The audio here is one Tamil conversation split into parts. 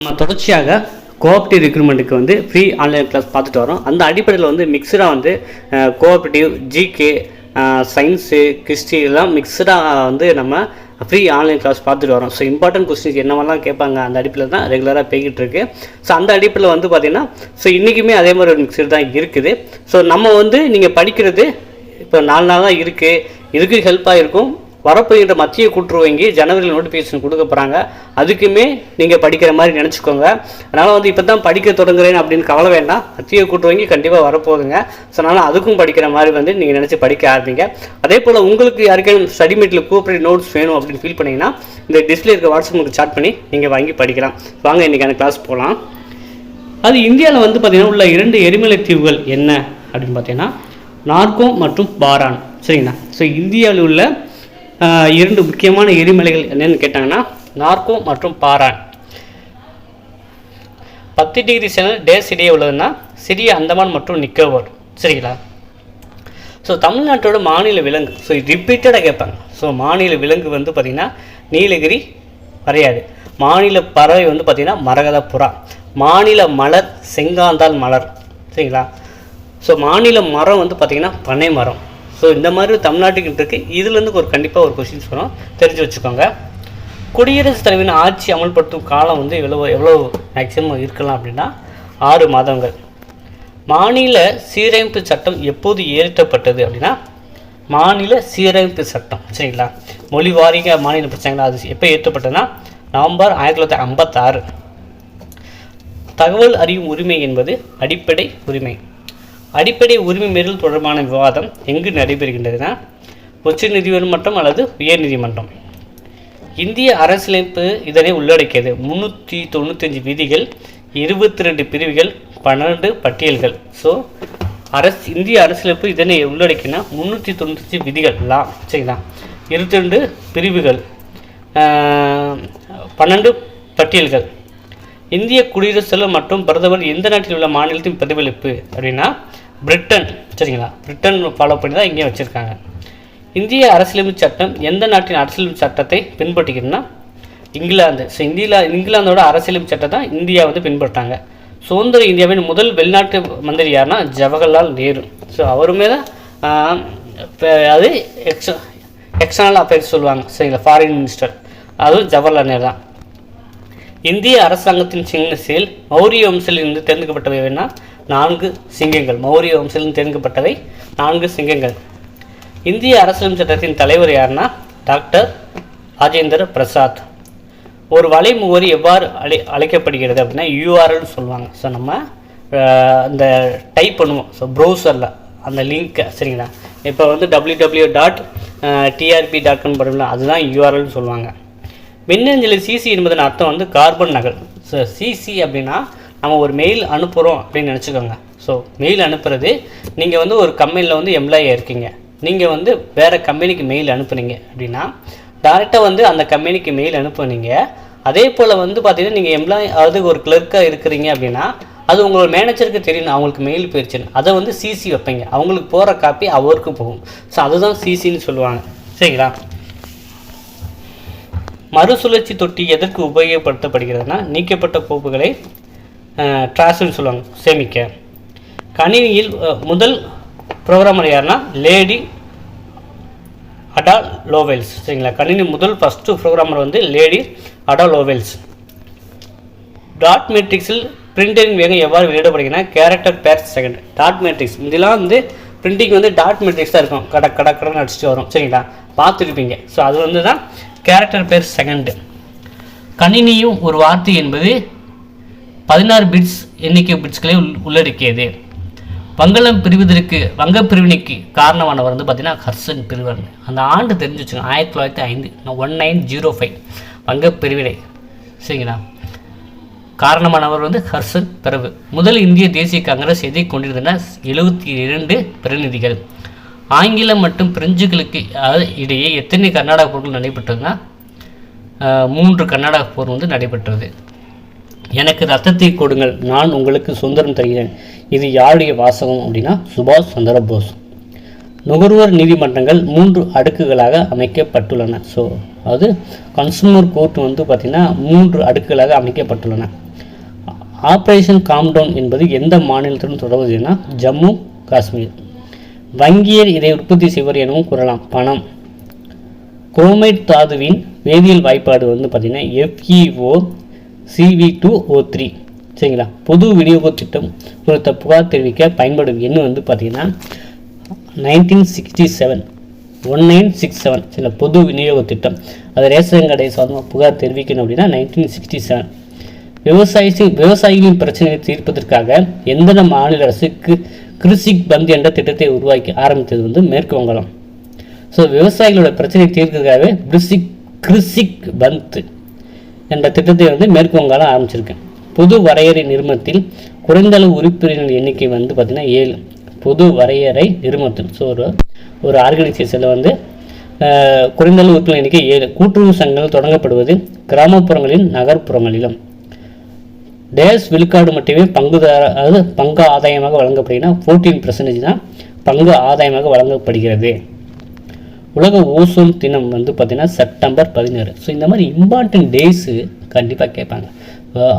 நம்ம தொடர்ச்சியாக கோஆப்டிவ் ரெக்ரூட்மெண்ட்டுக்கு வந்து ஃப்ரீ ஆன்லைன் கிளாஸ் பார்த்துட்டு வரோம். அந்த அடிப்படையில் வந்து மிக்சடாக வந்து கோஆப்ரேட்டிவ் ஜிகே சயின்ஸு கிறிஸ்டி எல்லாம் மிக்சடாக வந்து நம்ம ஃப்ரீ ஆன்லைன் கிளாஸ் பார்த்துட்டு வரோம். ஸோ இம்பார்ட்டன்ட் கொஸ்டின்ஸ் என்னவெல்லாம் கேட்பாங்க அந்த அடிப்படையில் தான் ரெகுலராக போய்கிட்டு இருக்கு. ஸோ அந்த அடிப்படையில் வந்து பார்த்தீங்கன்னா ஸோ இன்றைக்குமே அதே மாதிரி ஒரு மிக்சர் தான் இருக்குது. ஸோ நம்ம வந்து நீங்கள் படிக்கிறது இப்போ நாலு நாள் தான் இருக்குது இதுக்கு ஹெல்ப்பாக இருக்கும். வரப்போகின்ற மத்திய கூட்டுறவு வங்கி ஜனவரியில் நோட்டிஃபிகேஷன் கொடுக்க போகிறாங்க அதுக்குமே நீங்கள் படிக்கிற மாதிரி நினச்சிக்கோங்க. அதனால் வந்து இப்போ தான் படிக்க தொடங்குறேன் அப்படின்னு கவலை வேண்டாம். மத்திய கூட்டுறவு வங்கி கண்டிப்பாக வரப்போகுதுங்க. ஸோ அதனால் அதுக்கும் படிக்கிற மாதிரி வந்து நீங்கள் நினச்சி படிக்க ஆரம்பிங்க. அதே போல் உங்களுக்கு யாருக்கேனும் ஸ்டடி மீட்டில் கூப்பரேட் நோட்ஸ் வேணும் அப்படின்னு ஃபீல் பண்ணிங்கன்னா இந்த டிஸ்பிளே இருக்க வாட்ஸ்அப் உங்களுக்கு சாட் பண்ணி நீங்கள் வாங்கி படிக்கலாம். வாங்க இன்றைக்கான கிளாஸ் போகலாம் அது இந்தியாவில் வந்து பார்த்திங்கன்னா உள்ள இரண்டு எரிமலை தீவுகள் என்ன அப்படின்னு பார்த்தீங்கன்னா நார்கோ மற்றும் பாரான். சரிங்களா? ஸோ இந்தியாவில் உள்ள இரண்டு முக்கியமான எரிமலைகள் என்னென்னு கேட்டாங்கன்னா நார்கோ மற்றும் பாரான். பத்து டிகிரி செல் டேஸ் இடையே உள்ளதுன்னா சிறிய அந்தமான் மற்றும் நிக்கோபார். சரிங்களா? ஸோ தமிழ்நாட்டோட மாநில விலங்கு. ஸோ ரிப்பீட்டடாக கேட்பாங்க. ஸோ மாநில விலங்கு வந்து பார்த்திங்கன்னா நீலகிரி வரையாது. மாநில பறவை வந்து பார்த்திங்கன்னா மரகத புறா மாநில மலர் செங்காந்தாள் மலர். சரிங்களா? ஸோ மாநில மரம் வந்து பார்த்திங்கன்னா பனை மரம் ஸோ இந்த மாதிரி தமிழ்நாட்டுக்கு இருக்குது இதுலேருந்து ஒரு கண்டிப்பாக ஒரு கொஸ்டின்ஸ் வரும். தெரிஞ்சு வச்சுக்கோங்க. குடியரசுத் தலைவரின் ஆட்சி அமல்படுத்தும் காலம் வந்து எவ்வளோ எவ்வளோ மேக்ஸிமம் இருக்கலாம் அப்படின்னா ஆறு மாதங்கள். மாநில சீரமைப்பு சட்டம் எப்போது இயற்றப்பட்டது அப்படின்னா மாநில சீரமைப்பு சட்டம் சரிங்களா? மொழி வாரிக மாநில பிரச்சனைகள் அது எப்போ ஏற்றப்பட்டதுன்னா நவம்பர் ஆயிரத்தி தொள்ளாயிரத்தி ஐம்பத்தாறு. தகவல் அறியும் உரிமை என்பது அடிப்படை உரிமை. அடிப்படை உரிமை மீறல் தொடர்பான விவாதம் எங்கு நடைபெறுகின்றதுன்னா உச்ச நீதிமன்றம் அல்லது உயர் நீதிமன்றம் இந்திய அரசியலமைப்பு இதனை உள்ளடக்கியது. முந்நூற்றி தொண்ணூத்தஞ்சு விதிகள் இருபத்தி ரெண்டு பிரிவுகள் பன்னெண்டு பட்டியல்கள். ஸோ அரசு இந்திய அரசியலமைப்பு இதனை உள்ளடக்கினா முந்நூற்றி தொண்ணூத்தஞ்சு விதிகள். லா சரிங்களா? இருபத்தி ரெண்டு பிரிவுகள் பன்னெண்டு பட்டியல்கள். இந்திய குடியரசு மற்றும் பிரதமர் எந்த நாட்டில் உள்ள மாநிலத்தின் பிரதிபலிப்பு அப்படின்னா பிரிட்டன் சரிங்களா? பிரிட்டன் ஃபாலோ பண்ணி தான் இங்கே வச்சுருக்காங்க. இந்திய அரசியலமைப்பு சட்டம் எந்த நாட்டின் அரசியலமைப்பு சட்டத்தை பின்பற்றுகிறதுனா இங்கிலாந்து. ஸோ இந்தியா இங்கிலாந்தோட அரசியலமைப்பு சட்டம் தான் இந்தியா வந்து பின்பற்றாங்க. சுதந்திர இந்தியாவின் முதல் வெளிநாட்டு மந்திரி யாருன்னா ஜவஹர்லால் நேரு. ஸோ அவருமே தான் அது எக்ஸ் எக்ஸ்டர்னல் அஃபேர்ஸ் சொல்லுவாங்க சரிங்களா? ஃபாரின் மினிஸ்டர் அதுவும் ஜவஹர்லால் நேரு தான். இந்திய அரசாங்கத்தின் சின்ன செயல் மௌரிய வம்சிலிருந்து தேர்ந்தெடுக்கப்பட்டவை வேணா நான்கு சிங்கங்கள். மௌரிய வம்சத்தில் தேர்ந்தெடுக்கப்பட்டவை நான்கு சிங்கங்கள். இந்திய அரசியல் சட்டத்தின் தலைவர் யாருன்னா டாக்டர் ராஜேந்திர பிரசாத். ஒரு வலை முகவரி எவ்வாறு அழை அழைக்கப்படுகிறது அப்படின்னா யூஆர்எல்னு சொல்லுவாங்க. ஸோ நம்ம அந்த இந்த டைப் பண்ணுவோம். ஸோ ப்ரௌசரில் அந்த லிங்க்கை சரிங்களா? இப்போ வந்து W W dot TRB dot com பண்ணுவோம்ல அதுதான் யூஆர்எல்னு சொல்லுவாங்க. மின்னஞ்சலில் சிசி என்பதன் அர்த்தம் வந்து கார்பன் நகல். ஸோ சிசி அப்படின்னா நம்ம ஒரு மெயில் அனுப்புகிறோம் அப்படின்னு நினச்சிக்கோங்க. ஸோ மெயில் அனுப்புறது நீங்கள் வந்து ஒரு கம்பெனியில் வந்து எம்ப்ளாயாக இருக்கீங்க. நீங்கள் வந்து வேறு கம்பெனிக்கு மெயில் அனுப்புனீங்க அப்படின்னா டேரெக்டாக வந்து அந்த கம்பெனிக்கு மெயில் அனுப்புனீங்க. அதே போல் வந்து பார்த்தீங்கன்னா நீங்கள் எம்ப்ளாய் அதாவது ஒரு கிளர்க்காக இருக்கிறீங்க அப்படின்னா அது உங்களோட மேனேஜருக்கு தெரியணும் அவங்களுக்கு மெயில் போயிடுச்சுன்னு அதை வந்து சிசி வைப்பீங்க. அவங்களுக்கு போகிற காப்பி அவருக்கு போகும். ஸோ அதுதான் சிசின்னு சொல்லுவாங்க. சரிங்களா? மறுசுழற்சி தொட்டி எதற்கு உபயோகப்படுத்தப்படுகிறதுனா நீக்கப்பட்ட கோப்புகளை ட்ராஸ்ன்னு சொல்லுவாங்க சேமிக்க. கணினியில் முதல் ப்ரோக்ராமர் யாருன்னா லேடி அடா லோவெல்ஸ் சரிங்களா? கணினி முதல் ஃபஸ்ட்டு ப்ரோக்ராமர் வந்து லேடி அடா லோவெல்ஸ் டாட் மேட்ரிக்ஸில் பிரிண்டரின் வேகம் எவ்வாறு வெளியிடப்படுகிறதுனா character per second dot matrix இதெல்லாம் வந்து பிரிண்டிங் வந்து டாட் மேட்ரிக்ஸ் தான் இருக்கும். கட கட கடன் அடிச்சுட்டு வரும். சரிங்களா? பார்த்துருப்பீங்க. ஸோ அது வந்து தான் கேரக்டர் பேர் செகண்டு கணினியும் ஒரு வார்த்தை என்பது பதினாறு பிட்ஸ் எண்ணிக்கை பிட்ஸ்களை உள் உள்ளடக்கியது. வங்கலம் பிரிவதற்கு வங்க பிரிவினைக்கு காரணமானவர் வந்து பார்த்தீங்கன்னா ஹர்சன் பிரிவன். அந்த ஆண்டு தெரிஞ்சு வச்சுக்கோங்க ஆயிரத்தி தொள்ளாயிரத்தி ஐந்து ஒன் நைன் ஜீரோ ஃபைவ். வங்க பிரிவினை. சரிங்களா? காரணமானவர் வந்து ஹர்சன் பிறவு. முதல் இந்திய தேசிய காங்கிரஸ் எதை கொண்டிருந்தன எழுபத்தி இரண்டு பிரதிநிதிகள். ஆங்கிலம் மற்றும் பிரெஞ்சுகளுக்கு இடையே எத்தனை கர்நாடக போர்கள் நடைபெற்றதுன்னா மூன்று கர்நாடக போர் வந்து நடைபெற்றது. எனக்கு ரத்தத்தை கொடுங்கள் நான் உங்களுக்கு சுதந்திரம் தருகிறேன். இது யாருடைய வாசகம் அப்படின்னா சுபாஷ் சந்திர போஸ். நுகர்வோர் நீதிமன்றங்கள் மூன்று அடுக்குகளாக அமைக்கப்பட்டுள்ளன. ஸோ அதாவது கன்சூமர் கோர்ட் வந்து பார்த்திங்கன்னா மூன்று அடுக்குகளாக அமைக்கப்பட்டுள்ளன. ஆப்ரேஷன் காம்டவுன் என்பது எந்த மாநிலத்துடன் தொடர்புடையதுன்னா ஜம்மு காஷ்மீர். வங்கியர் இதை உற்பத்தி செய்வர் எனவும் கூறலாம். பணம். குரோமைட் தாதுவின் வேதியியல் வாய்ப்பாடு வந்து பார்த்திங்கன்னா F E O C V two O three சரிங்களா? பொது விநியோக திட்டம் குறித்த புகார் தெரிவிக்க பயன்படும் எண் வந்து பார்த்திங்கன்னா nineteen sixty seven one nine six seven சில பொது விநியோக திட்டம் அது ரேஷன் கடை சார்ந்த புகார் தெரிவிக்கணும் அப்படின்னா நைன்டீன் சிக்ஸ்டி செவன் விவசாயி விவசாயிகளின் பிரச்சனையை தீர்ப்பதற்காக எந்தெந்த மாநில அரசு கி- கிருஷிக் பந்த் என்ற திட்டத்தை உருவாக்கி ஆரம்பித்தது வந்து மேற்கு வங்காளம் ஸோ விவசாயிகளோட பிரச்சனையை தீர்க்கிறதுக்காகவே கிருஷிக் கிருஷிக் பந்த். என்ற திட்டத்தை வந்து மேற்கு வங்காளம் ஆரம்பிச்சிருக்கேன் பொது வரையறை நிறுமத்தில் குறைந்த அளவு உறுப்பினர்கள் எண்ணிக்கை வந்து பார்த்திங்கன்னா ஏழு. பொது வரையறை நிறுமத்தில் ஸோ ஒரு ஒரு ஆர்கனைசேஷனில் வந்து குறைந்தளவு உறுப்பினர் எண்ணிக்கை ஏழு. கூட்டுறவு சங்கங்கள் தொடங்கப்படுவது கிராமப்புறங்களிலும் நகர்ப்புறங்களிலும். டேஸ் விழுக்காடு மட்டுமே பங்குதார அதாவது பங்கு ஆதாயமாக வழங்கப்படுகிறதுனா ஃபோர்டீன் பர்சன்டேஜ் தான் பங்கு ஆதாயமாக வழங்கப்படுகிறது. உலக ஓசோன் தினம் வந்து பார்த்திங்கன்னா செப்டம்பர் பதினாறு ஸோ இந்த மாதிரி இம்பார்ட்டன்ட் டேஸு கண்டிப்பாக கேட்பாங்க.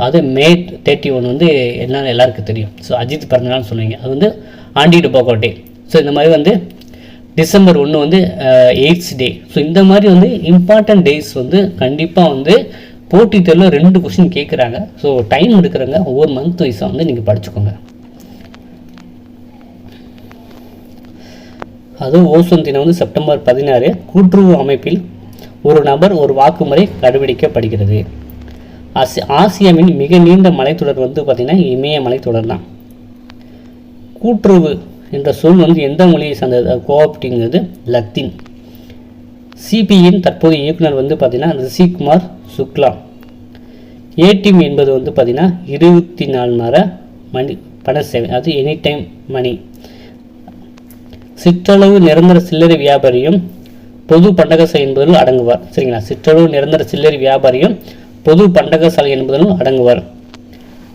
அது மே தேர்ட்டி ஒன் வந்து என்னென்னு எல்லாருக்கும் தெரியும். ஸோ அஜித் பிறந்தநாள்னு சொன்னீங்க. அது வந்து ஆண்டி டுபாக்கோ டே. ஸோ இந்த மாதிரி வந்து டிசம்பர் ஒன்று வந்து எய்ட்ஸ் டே. ஸோ இந்த மாதிரி வந்து இம்பார்ட்டன்ட் டேஸ் வந்து கண்டிப்பாக வந்து போட்டித் தேர்வில் ரெண்டு கொஸ்டின் கேட்குறாங்க. ஸோ டைம் எடுக்கிறவங்க ஒவ்வொரு மந்த் வைஸாக வந்து நீங்கள் படிச்சுக்கோங்க. அதுவும் ஓசோன் தினம் வந்து செப்டம்பர் பதினாறு கூட்டுறவு அமைப்பில் ஒரு நபர் ஒரு வாக்குமுறை கடைபிடிக்கப்படுகிறது. ஆசி ஆசியாவின் மிக நீண்ட மலைத்தொடர் வந்து பார்த்திங்கன்னா இமய மலைத்தொடர் தான் கூட்டுறவு என்ற சொல் வந்து எந்த மொழியை சார்ந்தது? கோஆப்டிங்கிறது லத்தீன். சிபியின் தற்போதைய இயக்குனர் வந்து பார்த்திங்கன்னா ரிஷிகுமார் சுக்லா. ஏடிஎம் என்பது வந்து பார்த்திங்கன்னா இருபத்தி நாலு நேர மணி பண சேவை அது எனி டைம் மணி. சிற்றளவு நிரந்தர சில்லறை வியாபாரியும் பொது பண்டகசாலை என்பதில் அடங்குவார். சரிங்களா? சிற்றளவு நிரந்தர சில்லறை வியாபாரியும் பொது பண்டகசாலை என்பதிலும் அடங்குவார்.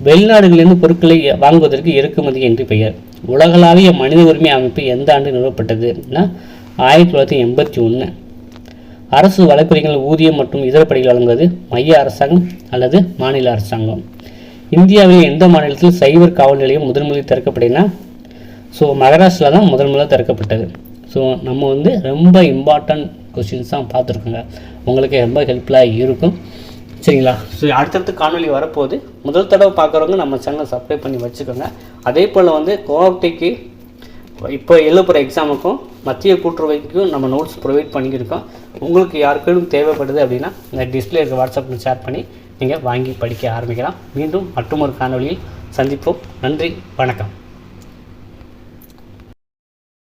வெளிநாடுகளிலிருந்து பொருட்களை வாங்குவதற்கு இறக்குமதி என்று பெயர். உலகளாவிய மனித உரிமை அமைப்பு எந்த ஆண்டு நிறுவப்பட்டதுன்னா ஆயிரத்தி தொள்ளாயிரத்தி எண்பத்தி ஒன்று அரசு வழக்குரைகள் ஊதியம் மற்றும் இதர படிகள் வழங்குவது மைய அரசாங்கம் அல்லது மாநில அரசாங்கம். இந்தியாவில் எந்த மாநிலத்தில் சைபர் காவல் நிலையம் முதன்முதலில் திறக்கப்பட்டதுன்னா ஸோ மகாராஷ்டிரா தான் முதல் முதல்ல திறக்கப்பட்டது. ஸோ நம்ம வந்து ரொம்ப இம்பார்ட்டண்ட் கொஸ்டின்ஸ் தான் பார்த்துருக்கோங்க. உங்களுக்கு ரொம்ப ஹெல்ப்ஃபுல்லாக இருக்கும். சரிங்களா? ஸோ அடுத்தடுத்து காணொலி வரப்போகுது. முதல் தடவை பார்க்குறவங்க நம்ம சேனலை சப்ஸ்கிரைப் பண்ணி வச்சுக்கோங்க. அதே போல் வந்து கோஆப்டிக்கு இப்போ எழுப்புற எக்ஸாமுக்கும் மத்திய கூட்டுறவைக்கும் நம்ம நோட்ஸ் ப்ரொவைட் பண்ணியிருக்கோம். உங்களுக்கு யாருக்கும் தேவைப்படுது அப்படின்னா இந்த டிஸ்பிளே இருக்க வாட்ஸ்அப்பில் ஷேர் பண்ணி நீங்கள் வாங்கி படிக்க ஆரம்பிக்கலாம். மீண்டும் மற்றொரு காணொலியில் சந்திப்போம். நன்றி வணக்கம்.